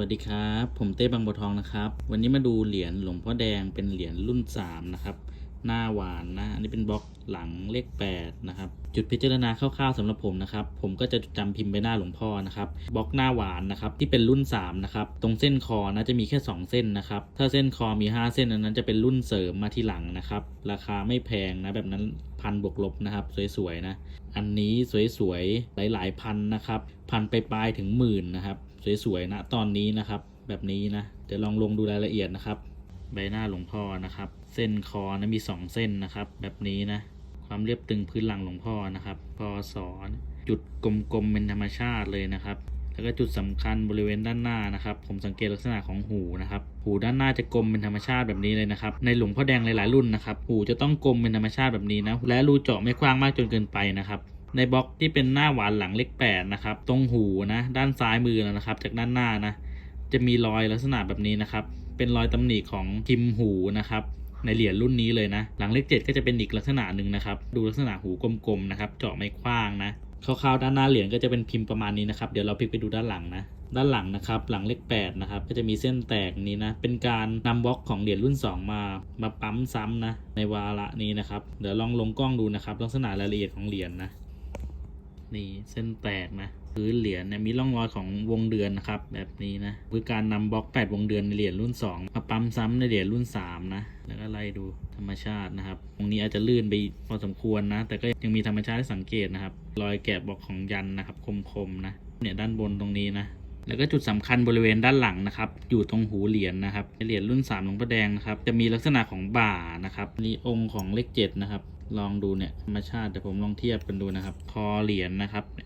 วัสดีครับ ผมเต้บางบัวทองนะครับ วันนี้มาดูเหรียญหลวงพ่อแดงเป็นเหรียญรุ่น 3 นะครับ หน้าหวานนะ อันนี้เป็นบล็อกหลังเลข8นะครับ จุดพิจารณาคร่าวๆสำหรับผมนะครับ ผมก็จะจำพิมพ์ใบหน้าหลวงพ่อนะครับบล็อกหน้าหวานนะครับที่เป็นรุ่น3นะครับตรงเส้นคอนะจะมีแค่ 2 เส้นนะครับ ถ้าเส้นคอมี 5 เส้นอันนั้นจะเป็นรุ่นเสริมมาที่หลังนะครับ ราคาไม่แพงนะแบบนั้นพันบวกลบนะครับ สวยๆนะ อันนี้สวยๆหลายๆพันนะครับ พันไปปลายถึงหมื่นนะครับ สวยๆนะตอนนี้นะครับ แบบนี้นะเดี๋ยวลองลงดูรายละเอียดนะครับ ใบหน้าหลวงพ่อนะครับ เส้นคอนะมี 2 เส้นนะครับ แบบนี้นะ ความเรียบตึงพื้นหลังหลวงพ่อนะครับพอสอนจุดกลมๆเป็นธรรมชาติเลยนะครับ แล้วก็จุดสำคัญบริเวณด้านหน้านะครับ ผมสังเกตลักษณะของหูนะครับ หูด้านหน้าจะกลมเป็นธรรมชาติแบบนี้เลยนะครับ ในหลวงพ่อแดงหลายๆรุ่นนะครับ หูจะต้องกลมเป็นธรรมชาติแบบนี้นะ และรูเจาะไม่กว้างมากจนเกินไปนะครับในบล็อกที่เป็นหน้าหวานหลังเลขแปดนะครับ ตรงหูนะ ด้านซ้ายมือนะครับ จากด้านหน้านะ จะมีรอยลักษณะแบบนี้นะครับ เป็นรอยตำหนิของพิมหูนะครับ ในเหรียญรุ่นนี้เลยนะ หลังเลขเจ็ดก็จะเป็นอีกลักษณะหนึ่งนะครับ ดูลักษณะหูกลมๆนะครับ เจาะไม่กว้างนะคร่าวๆด้านหน้าเหรียญก็จะเป็นพิมพ์ประมาณนี้นะครับ เดี๋ยวเราพลิกไปดูด้านหลังนะ ด้านหลังนะครับ หลังเลขแปดนะครับ ก็จะมีเส้นแตกนี้นะ เป็นการนำบล็อกของเหรียญรุ่น 2 มา มาปั๊มซ้ำนะ ในวาระนี้นะครับ เดี๋ยวลองลงกล้องดูนะครับ ลักษณะรายละเอียดของเหรียญนะนี่เส้นแตกนะ พื้นเหรียญเนี่ยมีร่องรอยของวงเดือนนะครับแบบนี้นะคือการนำบล็อก 8 วงเดือนในเหรียญรุ่น 2 มาปั๊มซ้ำในเหรียญรุ่น 3 นะ แล้วก็ไล่ดูธรรมชาตินะครับ ตรงนี้อาจจะลื่นไปพอสมควรนะ แต่ก็ยังมีธรรมชาติให้สังเกตนะครับ รอยแกะบล็อกของยันนะครับ คมๆนะ เนี่ยด้านบนตรงนี้นะแล้วก็จุดสำคัญบริเวณด้านหลังนะครับ อยู่ตรงหูเหรียญนะครับเหรียญรุ่น3หลวงพ่อแดงนะครับ จะมีลักษณะของบ่านะครับนี่องค์ของเลขเจ็ดนะครับ ลองดูเนี่ยธรรมชาติเดี๋ยวผมลองเทียบกันดูนะครับ คอเหรียญนะครับเ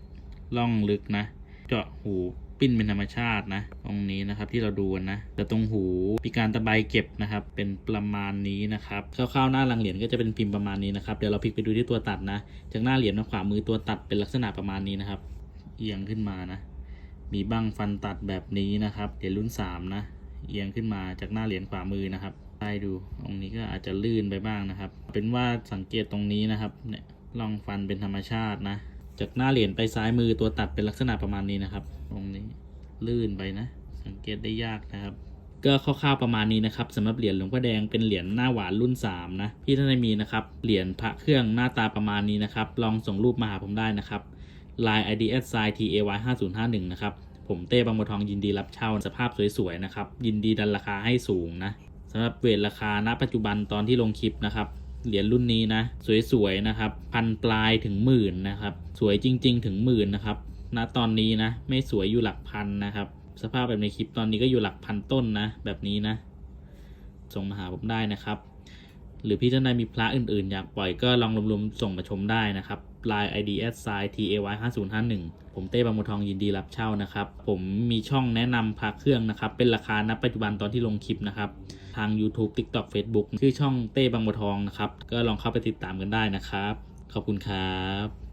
ล่องลึกนะ เจาะหูปิ้นเป็นธรรมชาตินะ ตรงนี้นะครับที่เราดูกันนะ แต่ตรงหูมีการตะไบเก็บนะครับ เป็นประมาณนี้นะครับคร่าวๆหน้าลังเหรียญก็จะเป็นพิมพ์ประมาณนี้นะครับ เดี๋ยวเราพลิกไปดูที่ตัวตัดนะ จากหน้าเหรียญมาขวามือตัวตัดเป็นลักษณะประมาณนี้นะครับ เอียงขึ้นมานะ มีบั้งฟันตัดแบบนี้นะครับ เหรียญรุ่น 3 นะ เอียงขึ้นมาจากหน้าเหรียญขวามือนะครับไล่ดูตรงนี้ก็อาจจะลื่นไปบ้างนะครับ เป็นว่าสังเกตตรงนี้นะครับ เนี่ยร่องฟันเป็นธรรมชาตินะ จากหน้าเหรียญไปซ้ายมือตัวตัดเป็นลักษณะประมาณนี้นะครับ ตรงนี้ลื่นไปนะ สังเกตได้ยากนะครับ ก็คร่าวๆประมาณนี้นะครับสำหรับเหรียญหลวงพ่อแดงเป็นเหรียญหน้าหวานรุ่น 3 นะที่ท่านได้มีนะครับเหรียญพระเครื่องหน้าตาประมาณนี้นะครับ ลองส่งรูปมาหาผมได้นะครับ Line ID s i t a y 5 0 5 1นะครับผมเต้บางบัวทองยินดีรับเช่าสภาพสวยๆนะครับยินดีดันราคาให้สูงนะสำหรับเวทราคาณปัจจุบันตอนที่ลงคลิปนะครับ เหรียญรุ่นนี้นะ สวยๆนะครับ พันปลายถึงหมื่นนะครับ สวยจริง ๆ ถึงหมื่นนะครับณตอนนี้นะ ไม่สวยอยู่หลักพันนะครับ สภาพแบบในคลิปตอนนี้ก็อยู่หลักพันต้นนะ แบบนี้นะ ส่งมาหาผมได้นะครับ หรือพี่ท่านใดมีพระอื่นๆ อยากปล่อยก็ลองรวมๆส่งมาชมได้นะครับ Line ID s i t a y 5 0 5 1ผมเต้บางบัวทองยินดีรับเช่านะครับ ผมมีช่องแนะนำพระเครื่องนะครับ เป็นราคาณปัจจุบันตอนที่ลงคลิปนะครับ ทาง YouTube TikTok Facebook ชื่อช่องเต้บางบัวทองนะครับ ก็ลองเข้าไปติดตามกันได้นะครับ ขอบคุณครับ